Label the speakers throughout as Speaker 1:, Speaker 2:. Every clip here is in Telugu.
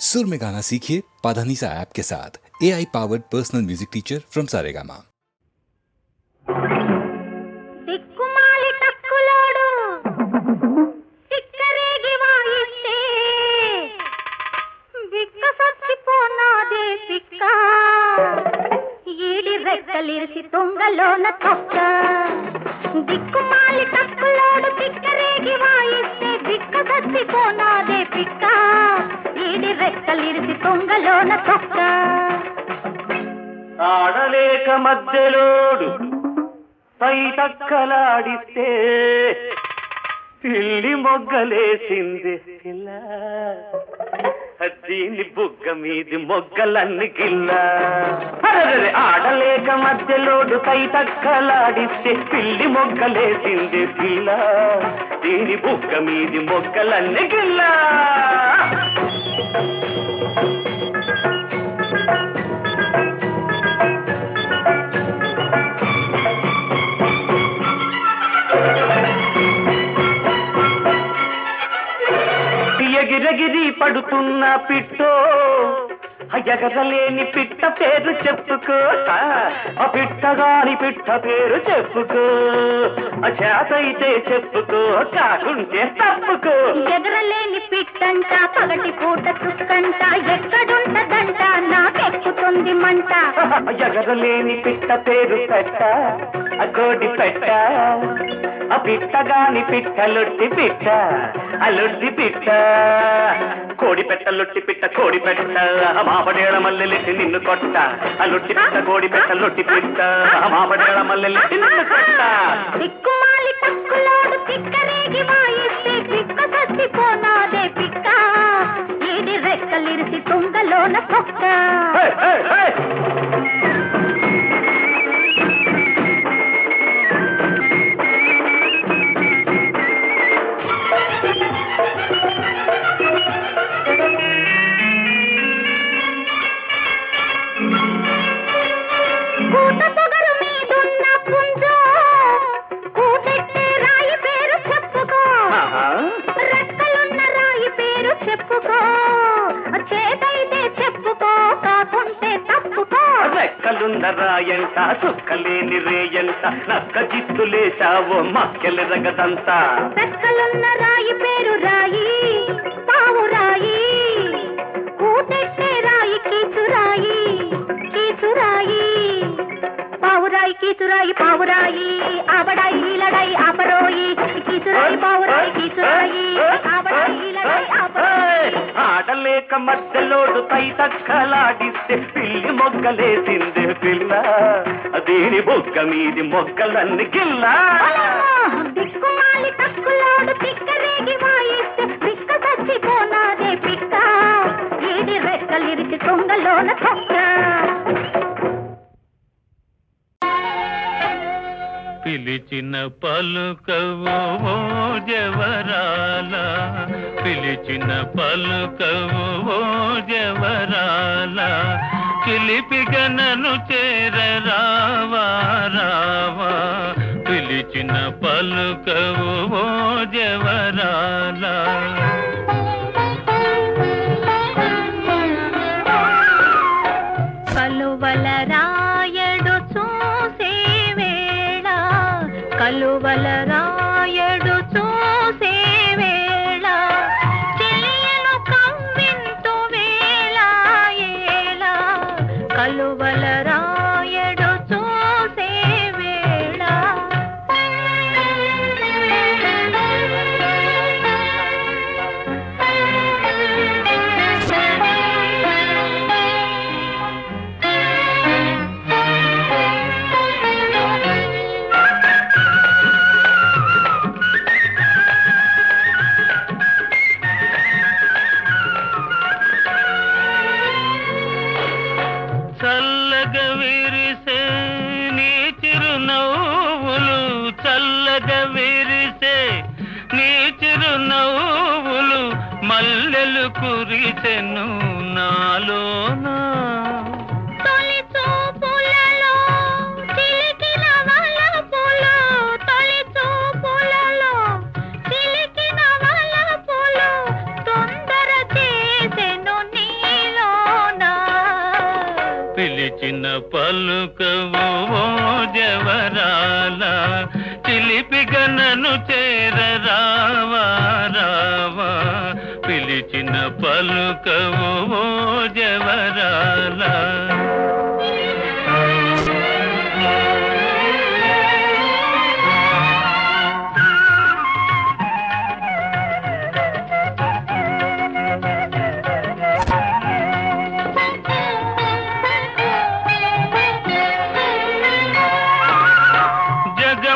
Speaker 1: सुर में गाना सीखिए पाधानीसा ऐप के साथ। A I powered personal music teacher from Saregama ಿಸಿ
Speaker 2: ತುಂಗಲೋನ था రెక్కలిరిసి కొంగలోన తొక్క.
Speaker 3: ఆడలేక మధ్యలోడు పై తక్కలాడితే పిల్లి మొగ్గలేసింది పిల్ల. దీని బుగ్గ మీది మొగ్గలన్ని గిల్ల ఆడలేక మధ్యలోడు పై తక్కలాడిస్తే పిల్లి మొగ్గలేసింది పిల్ల. దీని బుగ్గ మీది మొగ్గలన్ని గిల్ల ఎగిరెగిరి పడుతున్న పిట్టో. ఎగరలేని పిట్ట పేరు చెప్పుకో. ఆ పిట్టగాని పిట్ట పేరు చెప్పుకో. ఆ చేతైతే చెప్పుకో కాకుంటే తప్పుకో.
Speaker 2: ఎగరలేని పిట్టంట పగటి పూట చుక్కంట ఎక్కడుంటదంట నాకెక్కుతుంది మంట.
Speaker 3: ఎగరలేని పిట్ట పేరు పెట్ట ఆ కోడి పెట్ట. పిట్టగాని పిట్ట లొట్టి పిట్ట ఆ లొట్టి పిట్ట కోడి పెట్ట లొట్టి పిట్ట కోడి పెట్ట మాపడేళ మల్లెలెట్టి నిన్ను కొట్ట ఆ లొట్టి పిట్ట కోడి పెట్ట లొట్టి పిట్ట మాపడేళ మల్లెలెట్టి నిన్ను కొట్ట.
Speaker 2: దిక్కుమాలి తక్కులోడు పిక్కరేగి వాయిస్తే పిక్క సచ్చిపోనాదే పిక్క ఈడి రెక్కలిరిసి తుంగలోన తొక్క.
Speaker 3: జిత్తులేశావో మక్కెలెరగదంతా
Speaker 2: రెక్కలున్న రాయి పేరు రాయి పావు రాయి కూతెట్టే రాయి కీచురాయి కీచురాయి పావురాయి కీచురాయి పావురాయి ఆవడాయి ఈలడాయి ఆపరోయి కీచురాయి పావురాయి కీచురాయి ఆవడాయి ఈలడాయి ఆప
Speaker 3: ఆడలేక మధ్యలోడు తై తక్కలాడిస్తే పిల్లి మొగ్గలేసింది పిల్ల. దీని బొగ్గ మీది మొగ్గలన్నీ గిల్లా
Speaker 4: పిలిచిన పలుకవు జవరాల పిలిచిన పలుకవు ఓ జవరాల చిలిపిగనను చేర రావా రావా. పిలిచిన పలుకవు ఓ జవరాల. పిలిచిన పలుకవు ఓ జవరాల చిలిపిగా నన్ను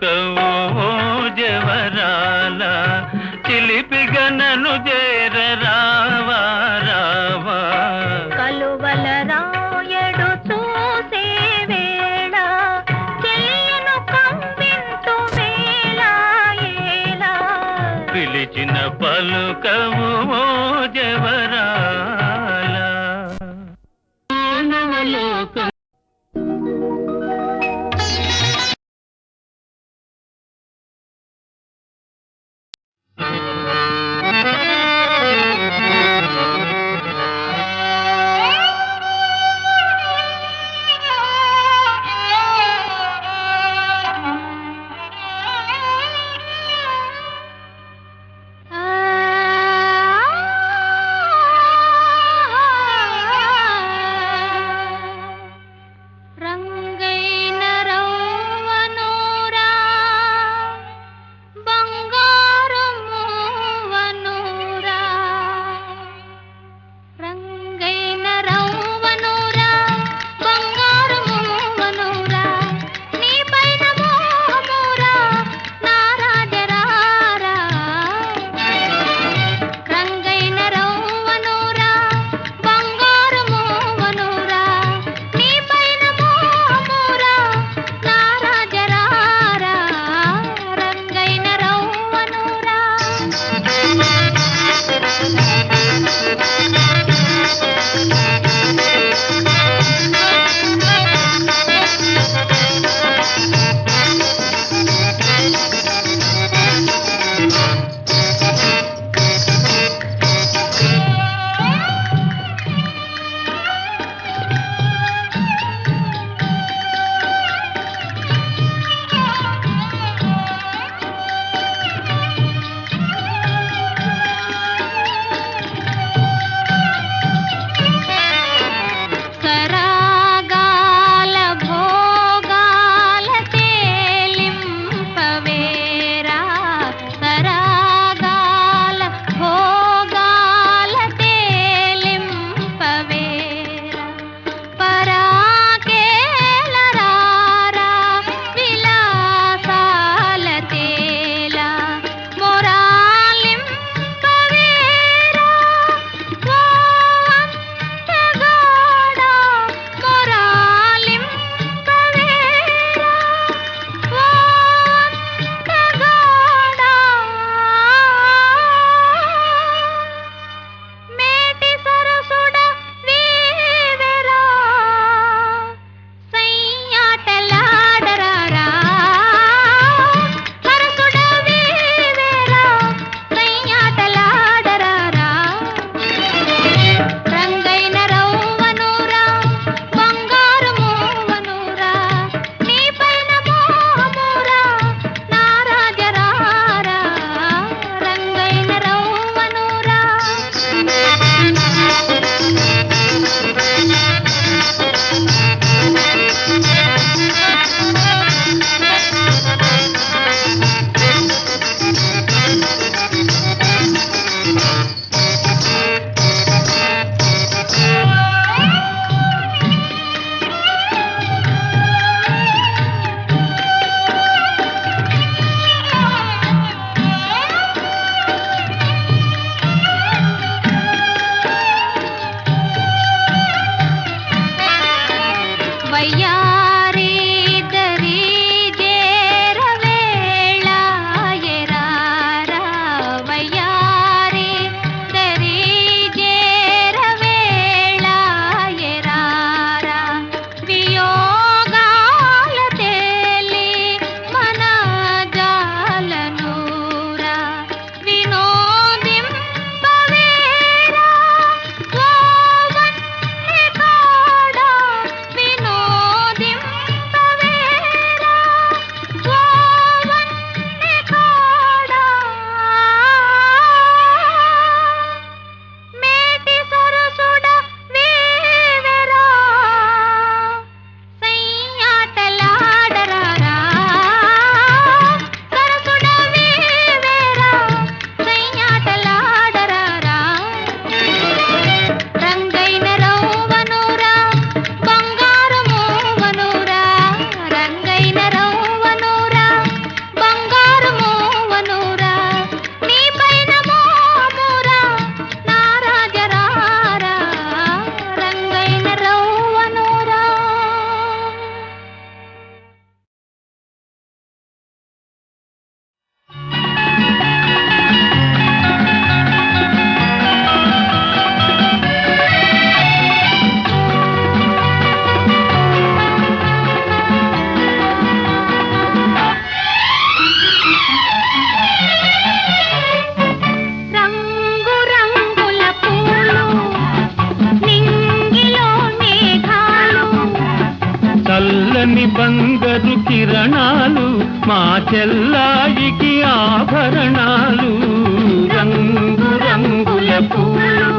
Speaker 4: పలుకవు ఓ జవరాల చిలిపిగా నన్ను
Speaker 5: చెల్లాయికి ఆభరణాలు. రంగు రంగుల పూలు.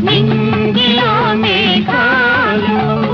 Speaker 5: నింగిలో మేఘాలు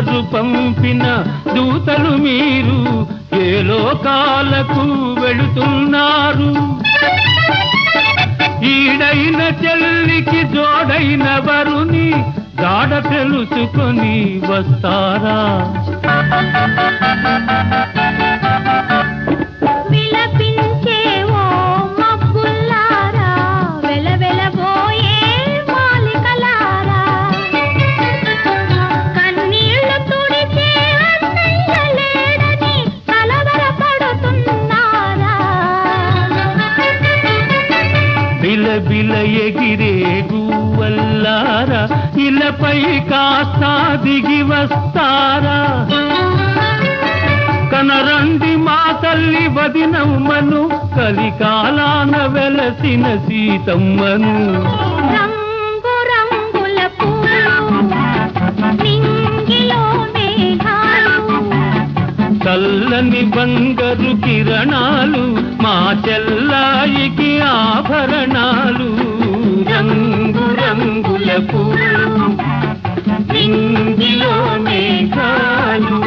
Speaker 5: ఎవరు పంపిన దూతలు మీరు ఏ లోకాలకు వెళుతున్నారు? ఈడైన చెల్లికి జోడైన వరుని జాడ తెలుసుకొని వస్తారా? ఎగిరే గువ్వల్లారా ఇలపై కాస్త దిగి వస్తారా? కనరండి మా తల్లి వదినమ్మను కలికాలాన వెలసిన సీతమ్మను. చల్లని బంగారు కిరణాలు మా చెల్లాయికి ఆభరణాలు. రంగు రంగుల పూలు నింగిలో మేఘాలు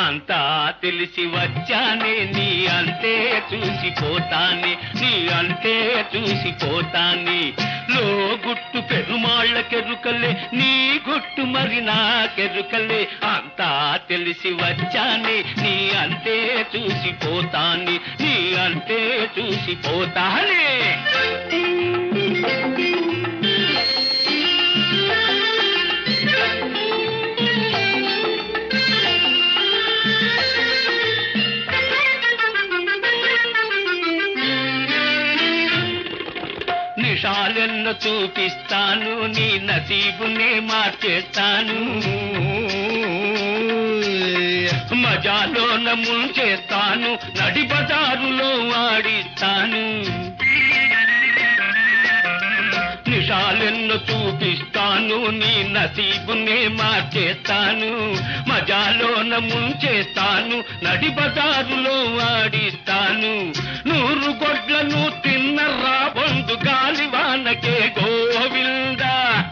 Speaker 5: అంతా తెలిసి వచ్చానే నీ అంతే చూసిపోతానే నీ అంతే చూసిపోతానే లో గుట్టు పెరుమాళ్ళ కెరుకలే నీ గుట్టు మరి నా కెరుకలే అంతా తెలిసి వచ్చానే నీ అంతే చూసిపోతానే నీ అంతే చూసిపోతానే నిషాలెన్న చూపిస్తాను నీ నసీబునే మార్చేస్తాను. మజాలోన ముంచేస్తాను నడి బజారులో వాడిస్తాను నిషాలెన్నో చూపిస్తాను నీ నసీబునే మార్చేస్తాను. మజాలోన ముంచేస్తాను నడి బజారులో వాడిస్తాను నూరు గొడ్లను తిన్న రాబందు గాలివానకే గోవిందా.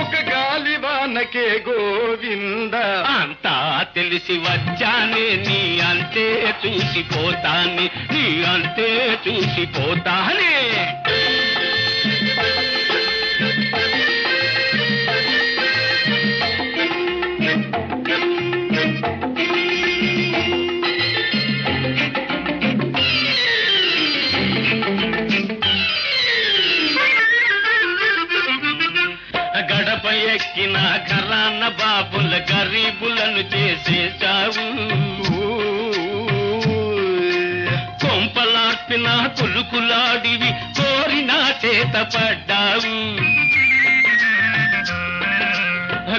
Speaker 5: ఒక గాలివానకే గోవింద. అంతా తెలిసి వచ్చానే నీ అంతే చూసిపోతానే నీ అంతే చూసిపోతానే. గడప కరాన్న బాబుల గరీబులను చేసేశావు. కొంపలార్పిన కులుకులాడివి కోరిన చేత పడ్డావు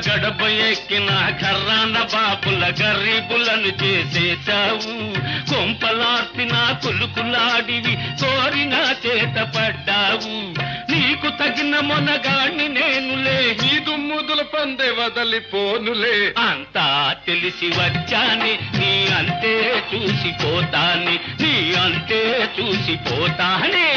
Speaker 5: గడప ఎక్కిన కర్రాన బాపుల గరీబులను చేసేశావు. కొంపలార్పిన కులుకులాడివి కోరిన చేత పడ్డావు నీకు తగిన మొనగాణ్ణి నేనులే
Speaker 6: ఈ దుమ్ముదుల పందే వదలిపోనులే.
Speaker 5: అంతా తెలిసి వచ్చాని నీ అంతే చూసిపోతాని నీ అంతే చూసిపోతానే.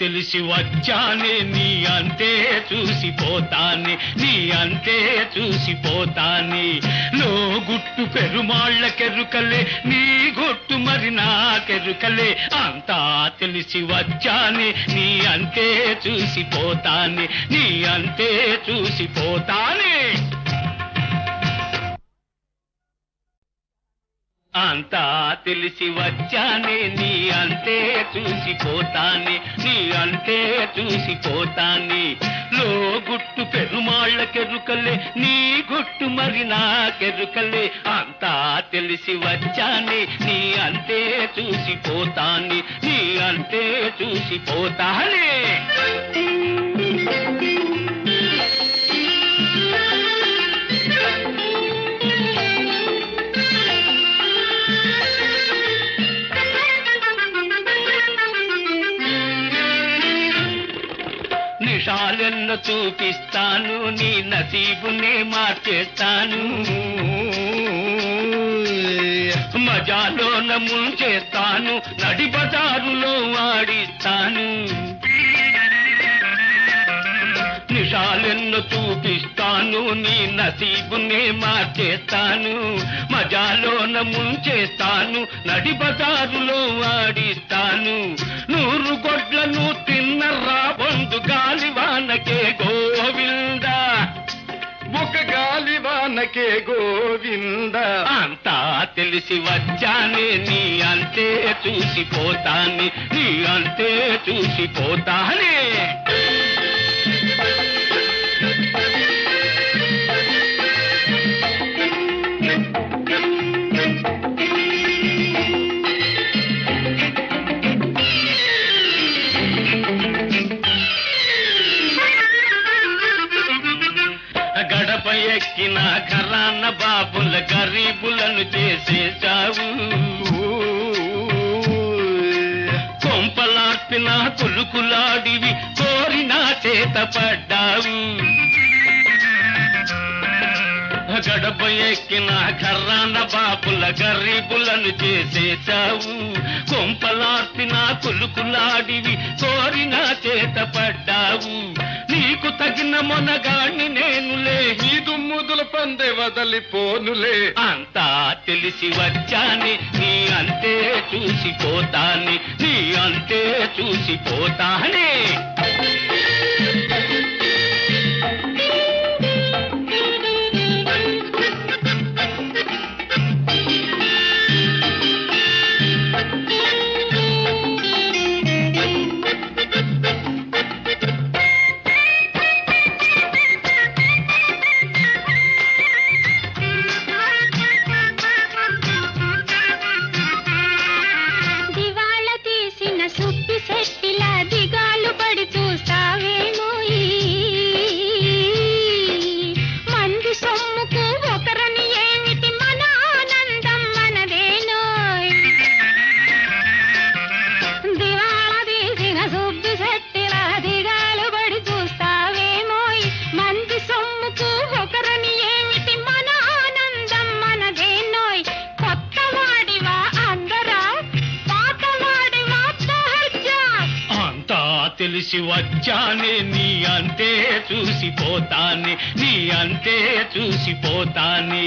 Speaker 5: తెలిసి వచ్చానే నీ అంతే చూసిపోతానే నీ అంతే చూసిపోతానే. నో గుట్టు పెరుమాళ్ళ కెరుకలే నీ గుట్టు మరి నా కెరుకలే. అంతా తెలిసి వచ్చానే నీ అంతే చూసిపోతానే నీ అంతే చూసిపోతానే. అంతా తెలిసి వచ్చానే నీ అంతే చూసిపోతానే నీ అంతే చూసిపోతానే లో గుట్టు పెరుమాళ్ళ కెరుకలే నీ గుట్టు మరి నాకెరుకలే అంతా తెలిసి వచ్చానే నీ అంతే చూసిపోతానే నీ అంతే చూసిపోతానే నిషాలెన్న చూపిస్తాను నీ నసీబునే మార్చేస్తాను. మజాలోన ముంచేస్తాను నడి బజారులో వాడిస్తాను నిషాలెన్నో చూపిస్తాను నీ నసీబునే మార్చేస్తాను. మజాలోన ముంచేస్తాను నడి బజారులో వాడిస్తాను నూరు గొడ్లను తిన్నరా బంధు గాలివానకే గోవిందా.
Speaker 6: ఒక గాలివానకే గోవింద.
Speaker 5: అంతా తెలిసి వచ్చానే నీ అంతే చూసిపోతానే నీ అంతే చూసిపోతానే. గడప ఎక్కిన కరాన్న బాబుల గరీబులను చేసేశావు. కొంపలార్పిన కులుకులాడివి కోరిన చేత పడ్డావు గడప ఎక్కిన కర్రాన బాపుల గరీబులను చేసేశావు. కొంపలార్పిన కులుకులాడివి కోరిన చేత పడ్డావు. నీకు తగిన మొనగాణ్ణి నేనులే
Speaker 6: ఈ దుమ్ముదుల పందె వదలిపోనులే.
Speaker 5: అంతా తెలిసి వచ్చాని నీ అంతే చూసిపోతాని నీ అంతే చూసిపోతానే. తెలిసి వచ్చానే నీ అంతే చూసిపోతానే నీ అంతే చూసిపోతానే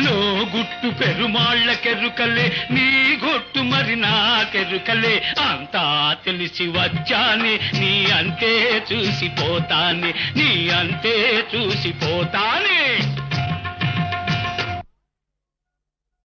Speaker 5: నో గుట్టు పెరుమాళ్ళకెరుకలే నీ గుట్టు మరి నా కెరుకలే. అంతా తెలిసి వచ్చానే నీ అంతే చూసిపోతానే నీ అంతే చూసిపోతానే